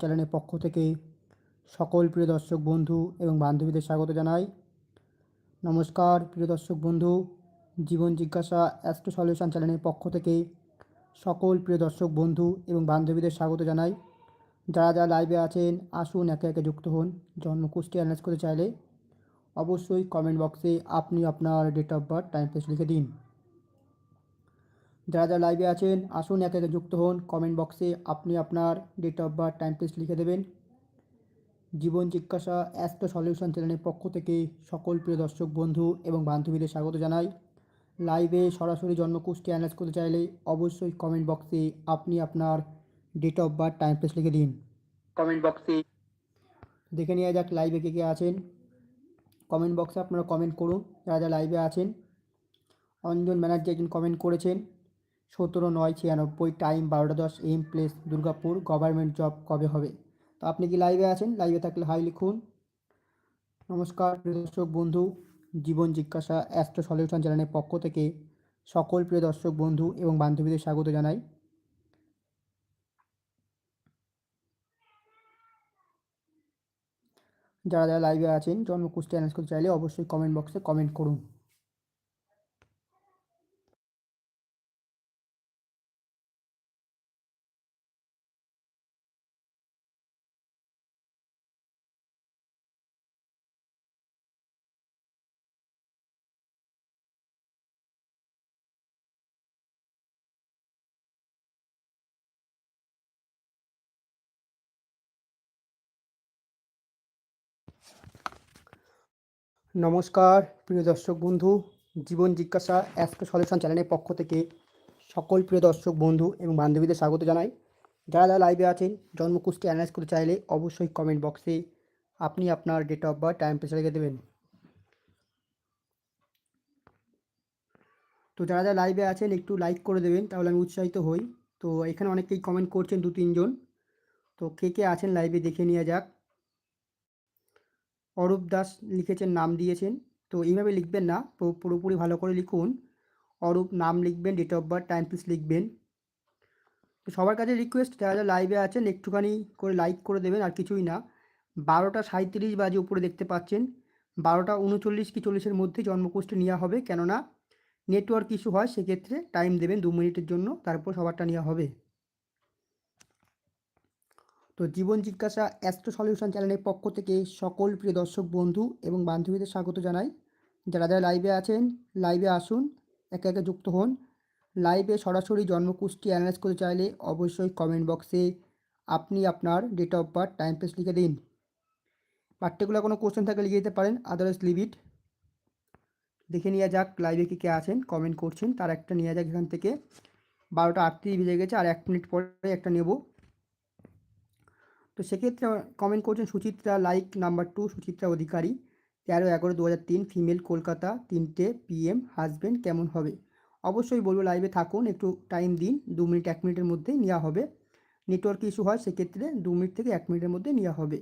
চ্যানেলের পক্ষ থেকে সকল প্রিয় দর্শক বন্ধু এবং বান্ধবীদের স্বাগত জানাই। নমস্কার, প্রিয় দর্শক বন্ধু। জীবন জিজ্ঞাসা অ্যাস্ট্রো সলিউশন চ্যানেলের পক্ষ থেকে সকল প্রিয় দর্শক বন্ধু এবং বান্ধবীদের স্বাগত জানাই। যারা যারা লাইভে আছেন, আসুন একে একে যুক্ত হন জন্মকুষ্টি অ্যানালাইজ করতে চাইলে অবশ্যই কমেন্ট বক্সে আপনি আপনার date of birth, time place লিখে দিন। যারা যারা লাইভে আছেন, আসুন একে একে যুক্ত হন। কমেন্ট বক্সে আপনি আপনার date of birth time place লিখে দেবেন। জীবন জিজ্ঞাসা অ্যাস্ট্রো সলিউশন চ্যানেলের পক্ষ থেকে সকল প্রিয় দর্শক, বন্ধু এবং বান্ধবীদের স্বাগত জানাই। লাইভে সরাসরি জন্মকুষ্টি অ্যানালাইজ করতে চাইলে অবশ্যই কমেন্ট বক্সে আপনি আপনার date of birth time place লিখে দিন। কমেন্ট বক্সে দেখে নেওয়া যাক লাইভে কে কে আছেন। কমেন্ট বক্সে আপনারা কমেন্ট করুন। যারা যারা লাইভে আছেন, অঞ্জন ব্যানার্জি একজন কমেন্ট করেছেন। সতেরো, নয়, ছিয়ানব্বই, টাইম বারোটা, দশ, M place, Durgapur, government job কবে হবে? তো আপনি কি লাইভে আছেন? লাইভে থাকলে হাই লিখুন। নমস্কার, প্রিয় দর্শক বন্ধু, জীবন জিজ্ঞাসা অ্যাস্ট্রো সলিউশন চ্যানেলের পক্ষ থেকে সকল প্রিয় দর্শক বন্ধু এবং বান্ধবীদের স্বাগত জানাই। যারা যারা লাইভে আছেন অ্যানাউন্স করতে চাইলে অবশ্যই কমেন্ট বক্সে কমেন্ট করুন। নমস্কার, প্রিয় দর্শক বন্ধু, জীবন জিজ্ঞাসা অ্যাস্ট্রো সলিউশন চ্যানেলের পক্ষ থেকে সকল প্রিয় দর্শক বন্ধু এবং বান্ধবীদের স্বাগত জানাই। যারা যারা লাইভে আছেন, জন্মকুষ্টি অ্যানালাইজ করতে চাইলে অবশ্যই কমেন্ট বক্সে আপনি আপনার ডেট অফ বার্থ টাইম পেছে রেখে দেবেন। তো যারা যারা লাইভে আছেন, একটু লাইক করে দেবেন, তাহলে আমি উৎসাহিত হই। তো এখানে অনেকেই কমেন্ট করছেন দু তিনজন তো কে কে আছেন লাইভে দেখে নেওয়া যাক। অরূপ দাস লিখেছেন, নাম দিয়েছেন। তো এইভাবে লিখবেন না পুরোপুরি ভালো করে লিখুন। অরূপ নাম লিখবেন date of birth time place লিখবেন। তো সবার কাছে রিকোয়েস্ট যারা যারা লাইভে আছেন, একটুখানি করে লাইক করে দেবেন, আর কিছুই না। বারোটা সাঁত্রিশ বাজে উপরে দেখতে পাচ্ছেন। বারোটা উনচল্লিশ কি চল্লিশের মধ্যে জন্মকোষ্ঠী নেওয়া হবে। কেননা নেটওয়ার্ক ইস্যু হয়, সেক্ষেত্রে টাইম দেবেন দু মিনিটের জন্য, তারপর সবারটা নেওয়া হবে। তো জীবন জিজ্ঞাসা অ্যাস্ট্রো সলিউশন চ্যানেলের পক্ষ থেকে সকল প্রিয় দর্শক, বন্ধু এবং বান্ধবীদের স্বাগত জানাই। যারা যারা লাইভে আছেন লাইভে আসুন, একে একে যুক্ত হন। লাইভে সরাসরি জন্মকুষ্টি অ্যানালাইজ করতে চাইলে অবশ্যই কমেন্ট বক্সে আপনি আপনার date of birth time place লিখে দিন। পার্টিকুলার কোনো কোশ্চেন থাকলে লিখে দিতে পারেন আদারওয়াইজ লিভ ইট দেখে নেওয়া যাক লাইভে কে কে আছেন কমেন্ট করছেন। তার একটা নেওয়া যাক এখান থেকে। বারোটা আটত্রিশ বেজে গেছে, আর এক মিনিট পরে একটা নেব। তো সেক্ষেত্রে কমেন্ট করছেন Suchitra like number two Suchitra Adhikari, তেরো এগারো দু হাজার তিন ফিমেল কলকাতা, তিনটে পিএম হাজব্যান্ড কেমন হবে? অবশ্যই বলব লাইভে থাকুন, একটু টাইম দিন, দু মিনিট, এক মিনিটের মধ্যেই নেওয়া হবে। নেটওয়ার্ক ইস্যু হয়, সেক্ষেত্রে দু মিনিট থেকে এক মিনিটের মধ্যে নেওয়া হবে।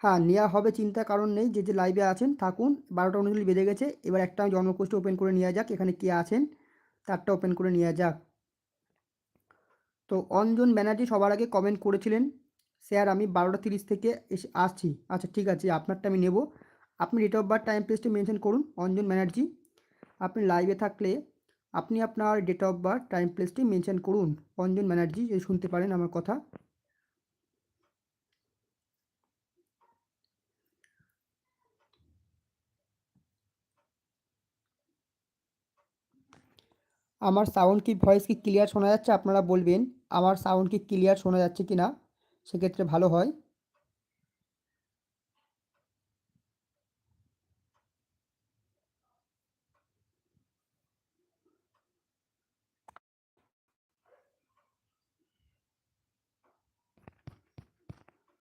হ্যাঁ নেওয়া হবে চিন্তা কারণ নেই। যে যে লাইভে আছেন, থাকুন। বারোটা উনচল্লিশ বেঁধে গেছে। এবার একটা জন্মকোষ্ঠ ওপেন করে নেওয়া যাক। এখানে কে আছেন? তারটা ওপেন করে নেওয়া যাক। তো, অঞ্জন ব্যানার্জি সবার আগে কমেন্ট করেছিলেন, স্যার, আমি বারোটা তিরিশ থেকে এসে আসছি। আচ্ছা ঠিক আছে, আপনারটা আমি নেব। আপনি ডেট অফ বার্থ টাইম প্লেসটি মেনশন করুন, অঞ্জন ব্যানার্জি। আপনি লাইভে থাকলে আপনি আপনার ডেট অফ বার্থ টাইম প্লেসটি মেনশন করুন। অঞ্জন ব্যানার্জি যদি শুনতে পারেন আমার কথা। আমার সাউন্ড কি ভয়েস কি ক্লিয়ার শোনা যাচ্ছে? আপনারা বলবেন, আমার সাউন্ড কি ক্লিয়ার শোনা যাচ্ছে কি না সেক্ষেত্রে ভালো হয়।